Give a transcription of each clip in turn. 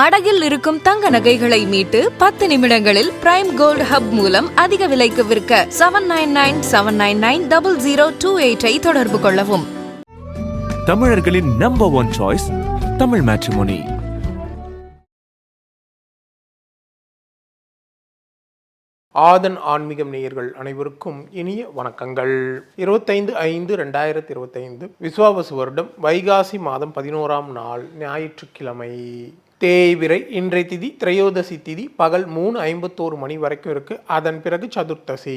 அடகில் இருக்கும் தங்க நகைகளை மீட்டு பத்து நிமிடங்களில் பிரைம் கோல்ட் ஹப் மூலம் அதிக விலைக்கு விற்க seven nine nine seven nine nine double zero two எயிட்டை தொடர்பு கொள்ளவும். தமிழர்களின் number one choice Tamil matrimony Aadhan ஆன்மீகம் நேயர்கள் அனைவருக்கும் இனிய வணக்கங்கள். இருபத்தைந்து ஐந்து ரெண்டாயிரத்தி இருபத்தைந்து விஸ்வாவசு வருடம் வைகாசி மாதம் பதினோராம் நாள் ஞாயிற்றுக்கிழமை. தேய்விரை இன்றைய திதி திரையோதசி திதி பகல் மூணு ஐம்பத்தோரு மணி வரைக்கும் இருக்கு. அதன் பிறகு சதுர்த்தசி.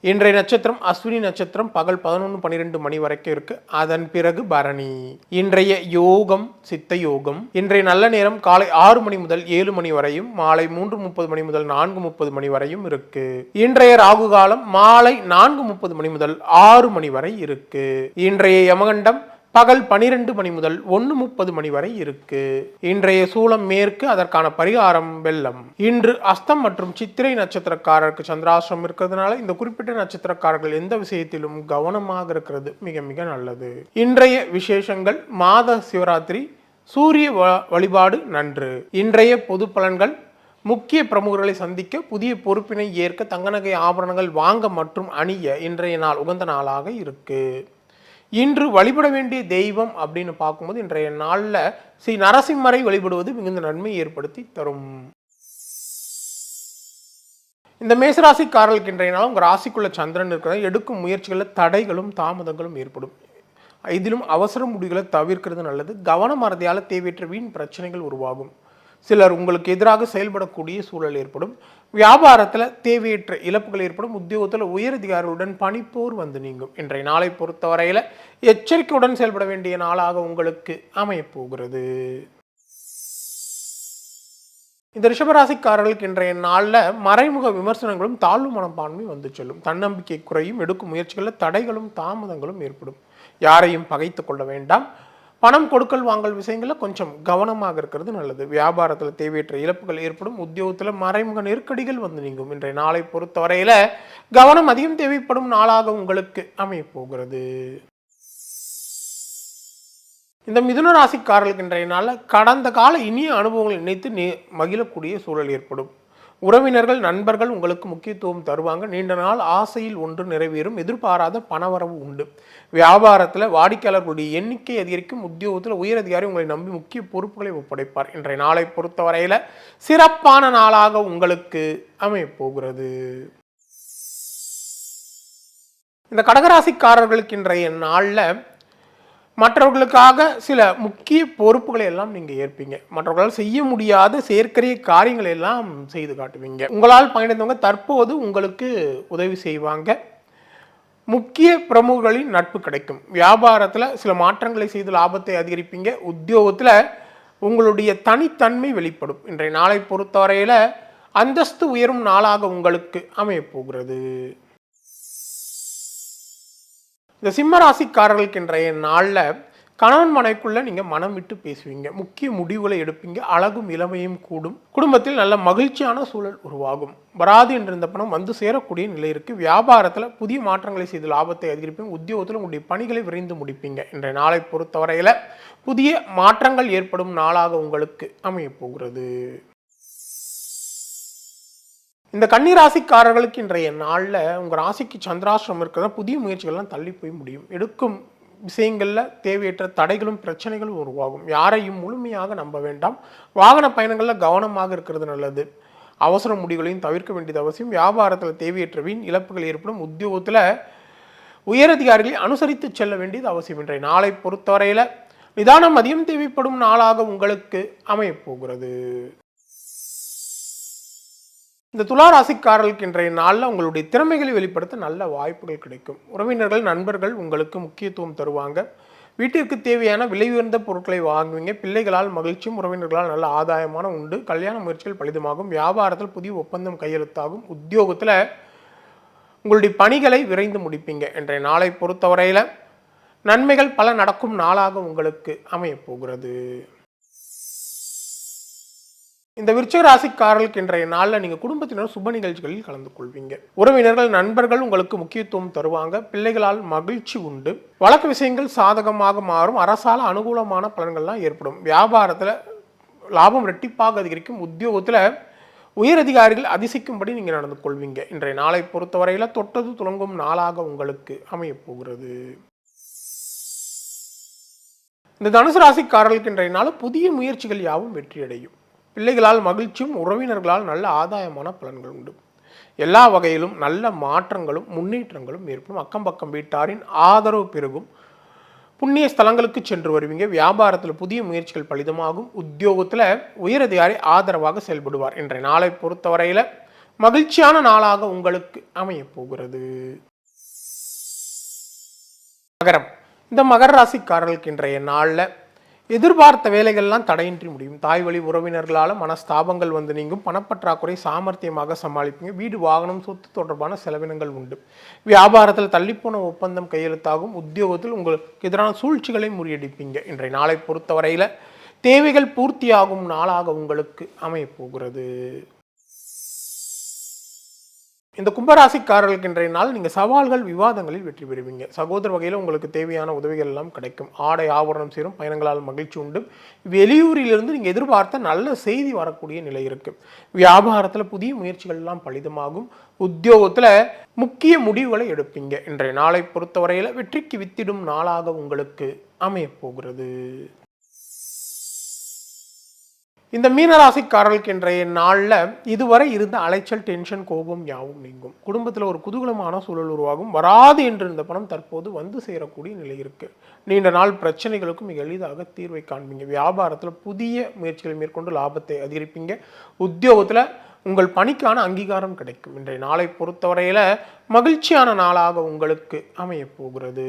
இன்றைய நட்சத்திரம் அஸ்வினி நட்சத்திரம் பகல் பதினொன்று பன்னிரெண்டு மணி வரைக்கும் இருக்கு. அதன் பிறகு பரணி. இன்றைய யோகம் சித்த யோகம். இன்றைய நல்ல நேரம் காலை ஆறு மணி முதல் ஏழு மணி வரையும் மாலை மூன்று முப்பது மணி முதல் நான்கு முப்பது மணி வரையும் இருக்கு. இன்றைய ராகு காலம் மாலை நான்கு முப்பது மணி முதல் ஆறு மணி வரை இருக்கு. இன்றைய யமகண்டம் பகல் பனிரெண்டு மணி முதல் ஒன்று முப்பது மணி வரை இருக்கு. இன்றைய சூலம் மேற்கு அதற்கான பரிகாரம் வெள்ளம். இன்று அஸ்தம் மற்றும் சித்திரை நட்சத்திரக்காரருக்கு சந்திராசிரம் இருக்கிறதுனால இந்த குறிப்பிட்ட நட்சத்திரக்காரர்கள் எந்த விஷயத்திலும் கவனமாக இருக்கிறது மிக மிக நல்லது. இன்றைய விசேஷங்கள் மாத சிவராத்திரி சூரிய வ- வழிபாடு நன்று. இன்றைய பொது பலன்கள் முக்கிய பிரமுகர்களை சந்திக்க புதிய பொறுப்பினை ஏற்க தங்க நகை ஆபரணங்கள் வாங்க மற்றும் அணிய இன்றைய நாள் உகந்த நாளாக இருக்குது இன்று வழிபட வேண்டிய தெய்வம் அப்படின்னு பார்க்கும்போது இன்றைய நாளில் ஸ்ரீ நரசிம்மரை வழிபடுவது மிகுந்த நன்மை ஏற்படுத்தி தரும். இந்த மேசராசிக்காரர்களுக்கு இன்றைய நாள் உங்கள் ராசிக்குள்ள சந்திரன் இருக்கிறத எடுக்கும் முயற்சிகளில் தடைகளும் தாமதங்களும் ஏற்படும். இதிலும் அவசர முடிவுகளை தவிர்க்கிறது நல்லது. கவன மறதியால் தேவையற்ற வீண் பிரச்சனைகள் உருவாகும். சிலர் உங்களுக்கு எதிராக செயல்படக்கூடிய சூழல் ஏற்படும். வியாபாரத்தில் தேவையற்ற இழப்புகள் ஏற்படும். உத்தியோகத்தில் உயரதிகாரிகளுடன் பணிப்போர் வந்து நீங்கும். இன்றைய நாளை பொறுத்தவரையில் எச்சரிக்கையுடன் செயல்பட வேண்டிய நாளாக உங்களுக்கு அமையப்போகிறது. இந்த ரிஷபராசிக்காரர்களுக்கு இன்றைய நாளில் மறைமுக விமர்சனங்களும் தாழ்வு மனப்பான்மை வந்து செல்லும். தன்னம்பிக்கை குறையும் எடுக்கும் முயற்சிகளில் தடைகளும் தாமதங்களும் ஏற்படும். யாரையும் பகைத்து கொள்ள வேண்டாம். பணம் கொடுக்கல் வாங்கல் விஷயங்களில் கொஞ்சம் கவனமாக இருக்கிறது நல்லது. வியாபாரத்தில் தேவையற்ற இழப்புகள் ஏற்படும். உத்தியோகத்தில் மறைமுக நெருக்கடிகள் வந்து நீங்கும். இன்றைய நாளை பொறுத்தவரையில் கவனம் அதிகம் தேவைப்படும் நாளாக உங்களுக்கு அமையப்போகிறது இந்த மிதுன ராசிக்காரர்களுக்கு இன்றைய நாளில் கடந்த கால இனிய அனுபவங்களை நினைத்து நே மகிழக்கூடிய சூழல் ஏற்படும். உறவினர்கள் நண்பர்கள் உங்களுக்கு முக்கியத்துவம் தருவாங்க. நீண்ட நாள் ஆசையில் ஒன்று நிறைவேறும். எதிர்பாராத பணவரவு உண்டு. வியாபாரத்தில் வாடிக்கையாளர்களுடைய எண்ணிக்கை அதிகரிக்கும். உத்தியோகத்தில் உயரதிகாரி உங்களை நம்பி முக்கிய பொறுப்புகளை ஒப்படைப்பார். இன்றைய நாளை பொறுத்தவரையில் சிறப்பான நாளாக உங்களுக்கு அமையப்போகிறது. இந்த கடகராசிக்காரர்களுக்கு இன்றைய நாளில் மற்றவர்களுக்காக சில முக்கிய பொறுப்புகளை எல்லாம் நீங்கள் ஏற்பீங்க. மற்றவர்களால் செய்ய முடியாத செயற்கரிய காரியங்களை எல்லாம் செய்து காட்டுவீங்க. உங்களால் பயணித்தவங்க தற்போது உங்களுக்கு உதவி செய்வாங்க. முக்கிய பிரமுகர்களின் நட்பு கிடைக்கும். வியாபாரத்தில் சில மாற்றங்களை செய்து லாபத்தை அதிகரிப்பீங்க. உத்தியோகத்தில் உங்களுடைய தனித்தன்மை வெளிப்படும். இன்றைய நாளை பொறுத்தவரையில் அந்தஸ்து உயரும் நாளாக உங்களுக்கு அமையப்போகிறது. இந்த சிம்மராசிக்காரர்களுக்கு இன்றைய நாளில் கணவன் மனைக்குள்ளே நீங்கள் மனம் விட்டு பேசுவீங்க. முக்கிய முடிவுகளை எடுப்பீங்க. அழகும் இளமையும் கூடும். குடும்பத்தில் நல்ல மகிழ்ச்சியான சூழல் உருவாகும். வராது என்றிருந்த பணம் வந்து சேரக்கூடிய நிலை இருக்குது வியாபாரத்தில் புதிய மாற்றங்களை செய்து லாபத்தை அதிகரிப்பீங்க. உத்தியோகத்தில் உங்களுடைய பணிகளை விரைந்து முடிப்பீங்க இன்றைய நாளை பொறுத்தவரையில் புதிய மாற்றங்கள் ஏற்படும் நாளாக உங்களுக்கு அமையப் போகிறது. இந்த கன்னிராசிக்காரர்களுக்கு இன்றைய நாளில் உங்கள் ராசிக்கு சந்திராசிரமம் இருக்கிறதா புதிய முயற்சிகள்லாம் தள்ளி போய் முடியும். எடுக்கும் விஷயங்களில் தேவையற்ற தடைகளும் பிரச்சனைகளும் உருவாகும். யாரையும் முழுமையாக நம்ப வேண்டாம். வாகன பயணங்களில் கவனமாக இருக்கிறது நல்லது. அவசர முடிவுகளையும் தவிர்க்க வேண்டியது அவசியம். வியாபாரத்தில் தேவையற்ற வீண் இழப்புகள் ஏற்படும். உத்தியோகத்தில் உயரதிகாரிகளை அனுசரித்து செல்ல வேண்டியது அவசியம். இன்றைய நாளை பொறுத்தவரையில் நிதானம் அதிகம் தேவைப்படும் நாளாக உங்களுக்கு அமையப் போகிறது. இந்த துலா ராசிக்காரர்களுக்கு இன்றைய நாளில் உங்களுடைய திறமைகளை வெளிப்படுத்த நல்ல வாய்ப்புகள் கிடைக்கும். உறவினர்கள் நண்பர்கள் உங்களுக்கு முக்கியத்துவம் தருவாங்க. வீட்டிற்கு தேவையான விலை உயர்ந்த பொருட்களை வாங்குவீங்க. பிள்ளைகளால் மகிழ்ச்சியும் உறவினர்களால் நல்ல ஆதாயமான உண்டு. கல்யாண முயற்சிகள் பலிதமாகும். வியாபாரத்தில் புதிய ஒப்பந்தம் கையெழுத்தாகும். உத்தியோகத்தில் உங்களுடைய பணிகளை விரைந்து முடிப்பீங்க. இன்றைய நாளை பொறுத்தவரையில் நன்மைகள் பல நடக்கும் நாளாக உங்களுக்கு அமையப் போகிறது. இந்த விருச்சிக ராசிக்காரர்களுக்கு இன்றைய நாளில் நீங்கள் குடும்பத்தினர் சுப நிகழ்ச்சிகளில் கலந்து கொள்வீங்க உறவினர்கள் நண்பர்கள் உங்களுக்கு முக்கியத்துவம் தருவாங்க. பிள்ளைகளால் மகிழ்ச்சி உண்டு. வழக்கு விஷயங்கள் சாதகமாக மாறும். அரசால் அனுகூலமான பலன்கள்லாம் ஏற்படும். வியாபாரத்தில் லாபம் ரெட்டிப்பாக அதிகரிக்கும். உத்தியோகத்தில் உயரதிகாரிகள் அதிசயிக்கும்படி நீங்கள் நடந்து கொள்வீங்க. இன்றைய நாளை பொறுத்தவரையில் தொட்டது துலங்கும் நாளாக உங்களுக்கு அமையப் போகிறது இந்த தனுசு ராசிக்காரர்களுக்கு இன்றைய நாள் புதிய முயற்சிகள் யாவும் வெற்றியடையும். பிள்ளைகளால் மகிழ்ச்சியும் உறவினர்களால் நல்ல ஆதாயமான பலன்கள் உண்டு. எல்லா வகையிலும் நல்ல மாற்றங்களும் முன்னேற்றங்களும் ஏற்படும். அக்கம் பக்கம் வீட்டாரின் ஆதரவு பெருகும். புண்ணிய ஸ்தலங்களுக்கு சென்று வருவீங்க. வியாபாரத்தில் புதிய முயற்சிகள் பலிதமாகும். உத்தியோகத்தில் உயரதிகாரி ஆதரவாக செயல்படுவார் இன்றைய நாளை பொறுத்தவரையில் மகிழ்ச்சியான நாளாக உங்களுக்கு அமையப் போகிறது. மகரம். இந்த மகர ராசிக்காரர்களுக்கு இன்றைய நாளில் எதிர்பார்த்த வேலைகள்லாம் தடையின்றி முடியும். தாய் வழி உறவினர்களால் மனஸ்தாபங்கள் வந்து நீங்கும். பணப்பற்றாக்குறை சாமர்த்தியமாக சமாளிப்பீங்க. வீடு வாகனம் சொத்து தொடர்பான செலவினங்கள் உண்டு. வியாபாரத்தில் தள்ளிப்போன ஒப்பந்தம் கையெழுத்தாகும். உத்தியோகத்தில் உங்களுக்கு எதிரான சூழ்ச்சிகளை முறியடிப்பீங்க. இன்றைய நாளை பொறுத்தவரையில் தேவைகள் பூர்த்தியாகும் நாளாக உங்களுக்கு அமையப்போகிறது. இந்த கும்பராசிக்காரர்களுக்கு இன்றைய நாள் நீங்கள் சவால்கள் விவாதங்களில் வெற்றி பெறுவீங்க. சகோதர வகையில் உங்களுக்கு தேவையான உதவிகள் எல்லாம் கிடைக்கும். ஆடை ஆபரணம் சேரும் பயணங்களால் மகிழ்ச்சி உண்டு. வெளியூரிலிருந்து நீங்கள் எதிர்பார்த்த நல்ல செய்தி வரக்கூடிய நிலை இருக்குது வியாபாரத்தில் புதிய முயற்சிகள்லாம் பலிதமாகும். உத்தியோகத்தில் முக்கிய முடிவுகளை எடுப்பீங்க. இன்றைய நாளை பொறுத்தவரையில் வெற்றிக்கு வித்திடும் நாளாக உங்களுக்கு அமையப் போகிறது. இந்த மீனராசிக்காரர்களுக்கு இன்றைய நாளில் இதுவரை இருந்த அலைச்சல் டென்ஷன் கோபம் யாவும் நீங்கும். குடும்பத்தில் ஒரு குதூகலமான சூழல் உருவாகும். வராது என்று இருந்த பணம் தற்போது வந்து சேரக்கூடிய நிலை இருக்கு. நீண்ட நாள் பிரச்சனைகளுக்கும் மிக எளிதாக தீர்வை காண்பீங்க. வியாபாரத்தில் புதிய முயற்சிகளை மேற்கொண்டு லாபத்தை அதிகரிப்பீங்க. உத்தியோகத்தில் உங்கள் பணிக்கான அங்கீகாரம் கிடைக்கும். இன்றைய நாளை பொறுத்தவரையில் மகிழ்ச்சியான நாளாக உங்களுக்கு அமையப் போகிறது.